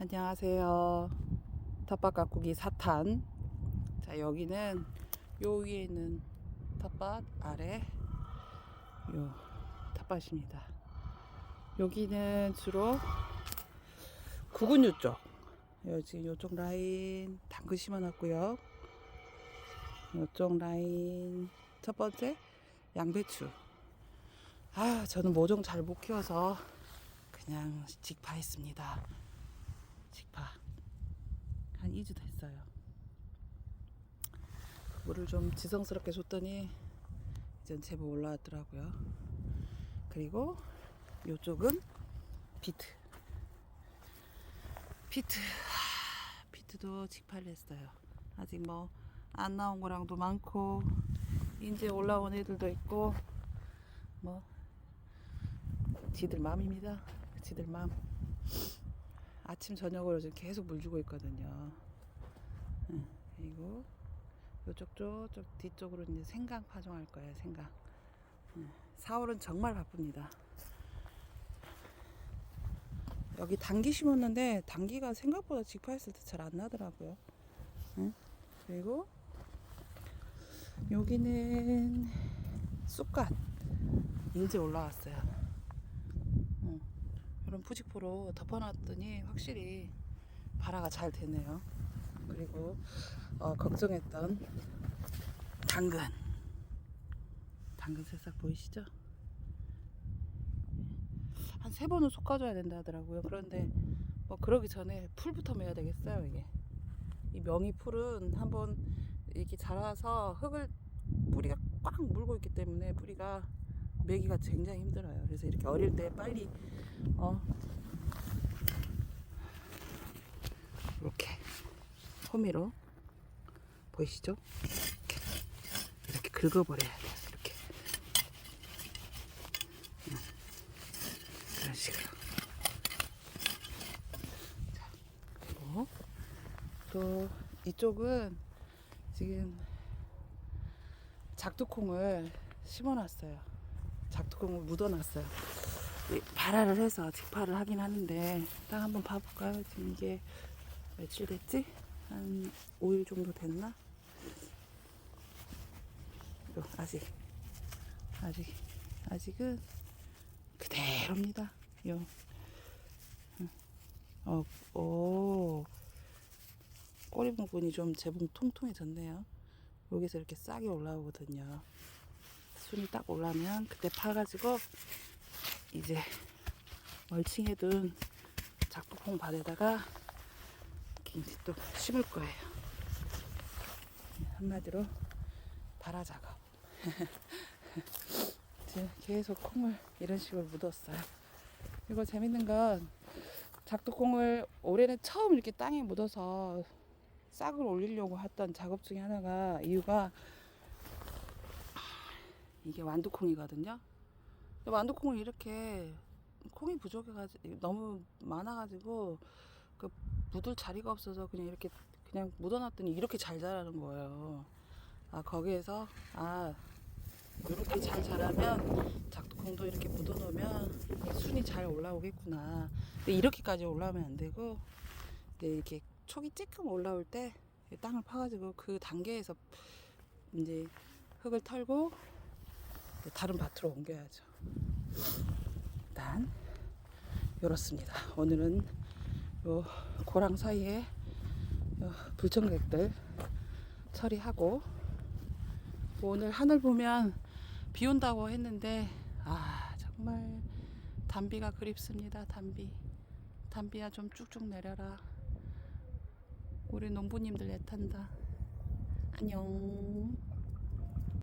안녕하세요. 텃밭 가꾸기 4탄. 자, 여기는 요 위에 있는 텃밭 아래 요 텃밭입니다. 여기는 주로 구근유 쪽. 요 지금 요쪽 라인 당근 심어놨고요. 요쪽 라인 첫 번째 양배추. 아, 저는 모종 잘 못 키워서 그냥 직파했습니다. 직파. 한 2주 됐어요. 물을 좀 지성스럽게 줬더니 이젠 제법 올라왔더라고요. 그리고 요쪽은 비트. 비트. 하, 비트도 직파를 했어요. 아직 뭐 안 나온 거랑도 많고 이제 올라온 애들도 있고 뭐 지들 맘입니다. 지들 맘. 아침 저녁으로 지금 계속 물 주고 있거든요. 응, 그리고 요쪽 저쪽 뒤쪽으로 이제 생강 파종할 거예요. 생강. 응, 4월은 정말 바쁩니다. 여기 당기 심었는데 당기가 생각보다 직파했을 때 잘 안 나더라고요. 응? 그리고 여기는 쑥갓 이제 올라왔어요. 응. 이런 푸직포로 덮어놨더니 확실히 발화가 잘 되네요. 그리고 어, 걱정했던 당근 당근 새싹 보이시죠? 한 세 번은 솎아줘야 된다 하더라고요. 그런데 뭐 그러기 전에 풀부터 매야 되겠어요 이게. 이 명이 풀은 한번 이렇게 자라서 흙을 뿌리가 꽉 물고 있기 때문에 뿌리가 매기가 굉장히 힘들어요. 그래서 이렇게 어릴 때 빨리 어 이렇게 호미로 보이시죠? 이렇게, 이렇게 긁어버려야 돼요. 이렇게 음, 그런 식으로. 자, 그리고 또 이쪽은 지금 작두콩을 심어놨어요. 작두콩을 묻어놨어요. 이 발화를 해서 직파를 하긴 하는데 딱 한번 봐볼까요? 지금 이게 며칠 됐지? 한 5일 정도 됐나? 요, 아직 아직 아직은 그대로입니다. 요. 응. 어, 오. 꼬리 부분이 좀 제법 통통해졌네요. 여기서 이렇게 싹이 올라오거든요. 순이 딱 올라면 그때 파가지고 이제 멀칭해둔 작두콩 밭에다가 이제 또 심을 거예요. 한마디로 발화 작업. 계속 콩을 이런 식으로 묻었어요. 이거 재밌는 건 작두콩을 올해는 처음 이렇게 땅에 묻어서 싹을 올리려고 했던 작업 중에 하나가 이유가 이게 완두콩이거든요. 근데 완두콩을 이렇게 콩이 부족해가지고 너무 많아가지고 그 묻을 자리가 없어서 그냥 이렇게 그냥 묻어놨더니 이렇게 잘 자라는 거예요. 아 거기에서 아 이렇게 잘 자라면 작두콩도 이렇게 묻어놓으면 순이 잘 올라오겠구나. 근데 이렇게까지 올라오면 안 되고 근데 이렇게 촉이 쬐끔 올라올 때 땅을 파가지고 그 단계에서 이제 흙을 털고 다른 밭으로 옮겨야죠. 일단 이렇습니다. 오늘은 요 고랑 사이에 요 불청객들 처리하고 오늘 하늘 보면 비 온다고 했는데 아 정말 단비가 그립습니다. 단비 단비야 좀 쭉쭉 내려라. 우리 농부님들 애탄다. 안녕.